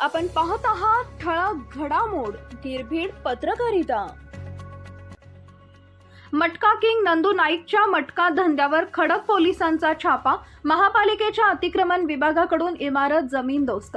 आपण पाहत आहात ठळक घडामोड निर्भीड पत्रकारिता. मटका किंग नंदू नाईकच्या मटका धंद्यावर खडक पोलिसांचा छापा महापालिकेच्या अतिक्रमण विभागाकडून इमारत जमीन दोस्त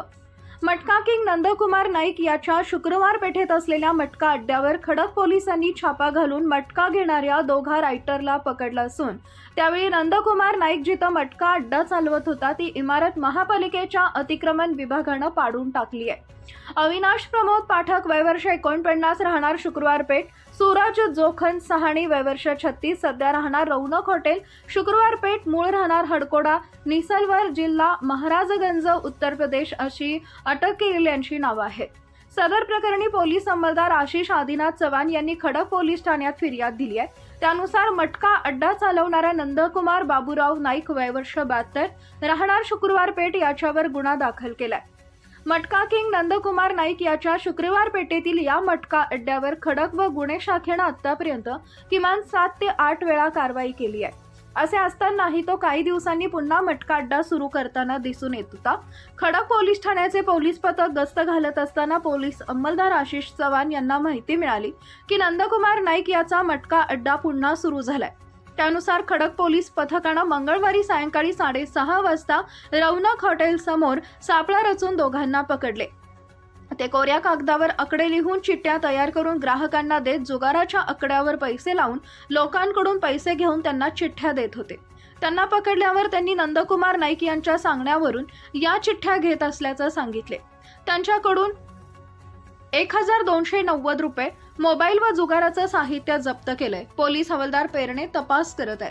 मटका किंग नंदकुमार नाईक याच्या शुक्रवार पेठेत असलेल्या मटका अड्ड्यावर खडक पोलिसांनी छापा घालून मटका घेणाऱ्या दोघा रायटरला पकडलं असून त्यावेळी नंदकुमार नाईक जिथं मटका अड्डा चालवत होता ती इमारत महापालिकेच्या अतिक्रमण विभागानं पाडून टाकली आहे. अविनाश प्रमोद पाठक वयवर्ष एकोणपन्नास राहणार शुक्रवार पेठ सूरज जोखन सहाणी वयवर्ष छत्तीस सध्या राहणार रौनक हॉटेल शुक्रवार पेठ मूळ राहणार हडकोडा निसलवर जिल्हा महाराजगंज उत्तर प्रदेश अशी अटक केलेल्यांची नावं आहेत. सदर प्रकरणी पोलीस अंमलदार आशिष आदिनाथ चव्हाण यांनी खडक पोलीस ठाण्यात फिर्याद दिली आहे. त्यानुसार मटका अड्डा चालवणाऱ्या नंदकुमार बाबूराव नाईक वयवर्ष बहात्तर राहणार शुक्रवार पेठ याच्यावर गुन्हा दाखल केलाय. मटका किंग नंदकुमार नाईक याच्या शुक्रवार पेठेतील या मटका अड्ड्यावर खडक व गुन्हे शाखेनं आतापर्यंत किमान सात ते आठ वेळा कारवाई केली आहे. असे असतानाही तो काही दिवसांनी पुन्हा मटका अड्डा सुरू करताना दिसून येत होता. खडक पोलीस ठाण्याचे पोलीस पथक गस्त घालत असताना पोलीस अंमलदार आशिष चव्हाण यांना माहिती मिळाली की नंदकुमार नाईक याचा मटका अड्डा पुन्हा सुरू झालाय. त्यानुसार खडक पोलीस पथकानं मंगळवारी सायंकाळी साडेसहा वाजता रौनक हॉटेल समोर सापळा रचून दोघांना पकडले. ते कोऱ्या कागदावर आकडे लिहून चिठ्ठ्या तयार करून ग्राहकांना देत जुगाराच्या आकड्यावर पैसे लावून लोकांकडून पैसे घेऊन त्यांना चिठ्ठ्या देत होते. त्यांना पकडल्यावर त्यांनी नंदकुमार नाईक यांच्या सांगण्यावरून या चिठ्ठ्या घेत असल्याचं सांगितले. त्यांच्याकडून एक हजार दोनशे नव्वद रुपये मोबाईल व जुगाराचं साहित्य जप्त केलंय. पोलीस हवालदार पेरणे तपास करत आहेत.